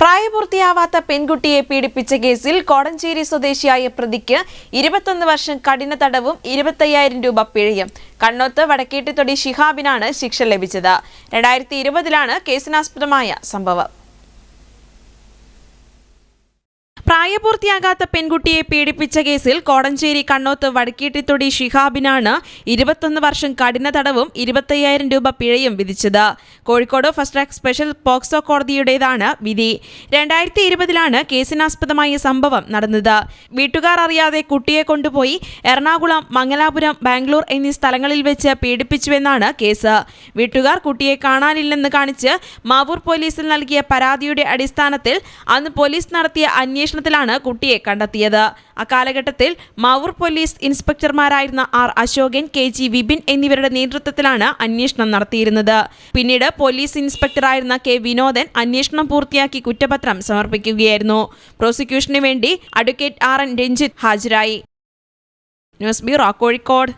പ്രായപൂർത്തിയാവാത്ത പെൺകുട്ടിയെ പീഡിപ്പിച്ച കേസിൽ കോടഞ്ചേരി സ്വദേശിയായ പ്രതിക്ക് ഇരുപത്തൊന്ന് വർഷം കഠിന തടവും ഇരുപത്തയ്യായിരം രൂപ പിഴയും. കണ്ണോത്ത് വടക്കേട്ടിത്തൊടി ഷിഹാബിനാണ് ശിക്ഷ ലഭിച്ചത്. രണ്ടായിരത്തി ഇരുപതിലാണ് കേസിനാസ്പദമായ സംഭവം. പ്രായപൂർത്തിയാകാത്ത പെൺകുട്ടിയെ പീഡിപ്പിച്ച കേസിൽ കോടഞ്ചേരി കണ്ണോത്ത് വടക്കീട്ടിത്തൊടി ഷിഹാബിനാണ് ഇരുപത്തൊന്ന് വർഷം കഠിന തടവും ഇരുപത്തയ്യായിരം രൂപ പിഴയും വിധിച്ചത്. Kozhikode fast track special POCSO കോടതിയുടേതാണ് വിധി. രണ്ടായിരത്തി ഇരുപതിലാണ് കേസിനാസ്പദമായ സംഭവം നടന്നത്. വീട്ടുകാർ അറിയാതെ കുട്ടിയെ കൊണ്ടുപോയി എറണാകുളം മംഗലാപുരം ബാംഗ്ലൂർ എന്നീ സ്ഥലങ്ങളിൽ വെച്ച് പീഡിപ്പിച്ചുവെന്നാണ് കേസ്. വീട്ടുകാർ കുട്ടിയെ കാണാനില്ലെന്ന് കാണിച്ച് മാവൂർ പോലീസിൽ നൽകിയ പരാതിയുടെ അടിസ്ഥാനത്തിൽ അന്ന് പോലീസ് നടത്തിയ അന്വേഷണത്തിലാണ് കുട്ടിയെ കണ്ടെത്തിയത്. അക്കാലഘട്ടത്തിൽ Mavoor police ഇൻസ്പെക്ടർമാരായിരുന്ന R Ashokan K G Vipin എന്നിവരുടെ നേതൃത്വത്തിലാണ് അന്വേഷണം നടത്തിയിരുന്നത്. പിന്നീട് പോലീസ് ഇൻസ്പെക്ടറായിരുന്ന കെ വിനോദൻ അന്വേഷണം പൂർത്തിയാക്കി കുറ്റപത്രം സമർപ്പിക്കുകയായിരുന്നു. പ്രോസിക്യൂഷന് വേണ്ടി അഡ്വക്കേറ്റ് ആർ എൻ രഞ്ജിത്ത് ഹാജരായി. News bureau Kozhikode.